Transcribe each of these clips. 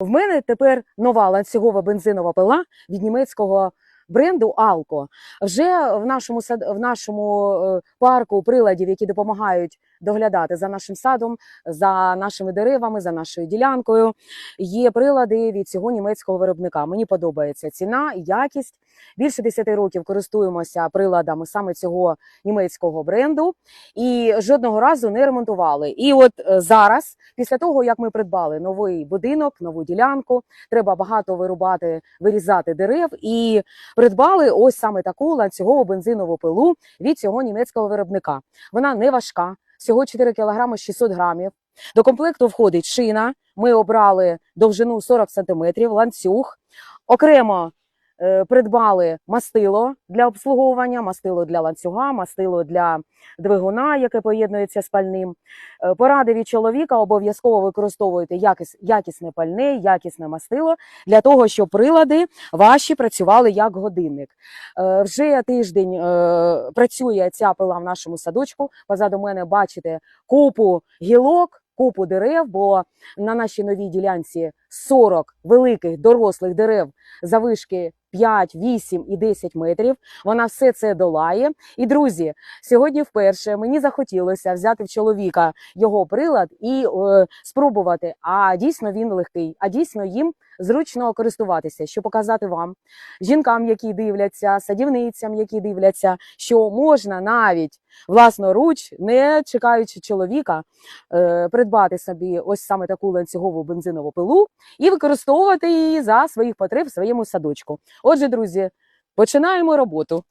В мене тепер нова ланцюгова бензинова пила від німецького бренду Алко. Вже в нашому сад в нашому е, парку приладів, які допомагають доглядати за нашим садом, за нашими деревами, за нашою ділянкою. Є прилади від цього німецького виробника. Мені подобається ціна якість. Більше 10 років користуємося приладами саме цього німецького бренду і жодного разу не ремонтували. І от е, зараз, після того як ми придбали новий будинок, нову ділянку, треба багато вирубати, вирізати дерев і придбали ось саме таку ланцюгову бензинову пилу від цього німецького виробника. Вона не важка, всього 4 кг 600 грамів. До комплекту входить шина. Ми обрали довжину 40 см, ланцюг. Окремо придбали мастило для обслуговування, мастило для ланцюга, мастило для двигуна, яке поєднується з пальним. Е, Поради від чоловіка обов'язково використовуйте якіс, якісне пальне, якісне мастило для того, щоб прилади ваші працювали як годинник. Е, Вже тиждень е, працює ця пила в нашому садочку. Позаду мене бачите купу гілок, купу дерев, бо на нашій новій ділянці 40 великих дорослих дерев завишки 5, 8 і 10 метрів. Вона все це долає. І друзі, сьогодні вперше мені захотілося взяти в чоловіка його прилад і е, спробувати. А дійсно він легкий, а дійсно їм зручно користуватися, щоб показати вам, жінкам, які дивляться, садівницям, які дивляться, що можна навіть власноруч, не чекаючи чоловіка, е, придбати собі ось саме таку ланцюгову бензинову пилу і використовувати її за своїх потреб в своєму садочку. Отже, друзі, починаємо роботу.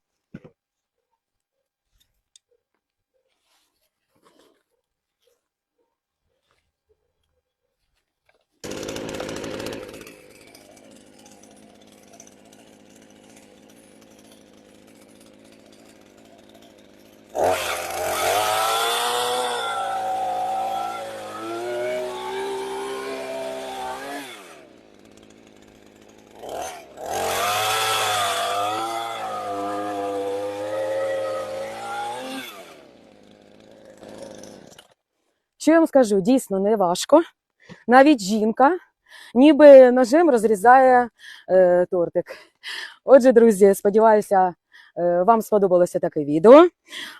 Що я вам скажу, дійсно не важко. Навіть жінка ніби ножем розрізає е, тортик. Отже, друзі, сподіваюся, вам сподобалося таке відео.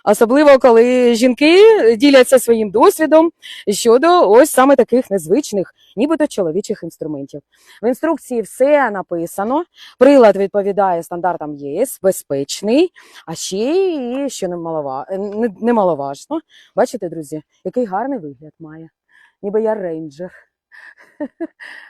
Особливо, коли жінки діляться своїм досвідом щодо ось саме таких незвичних, нібито чоловічих інструментів. В інструкції все написано. Прилад відповідає стандартам ЄС, безпечний, а ще і що е, не- немаловажно. Бачите, друзі, який гарний вигляд має. Ніби я рейнджер.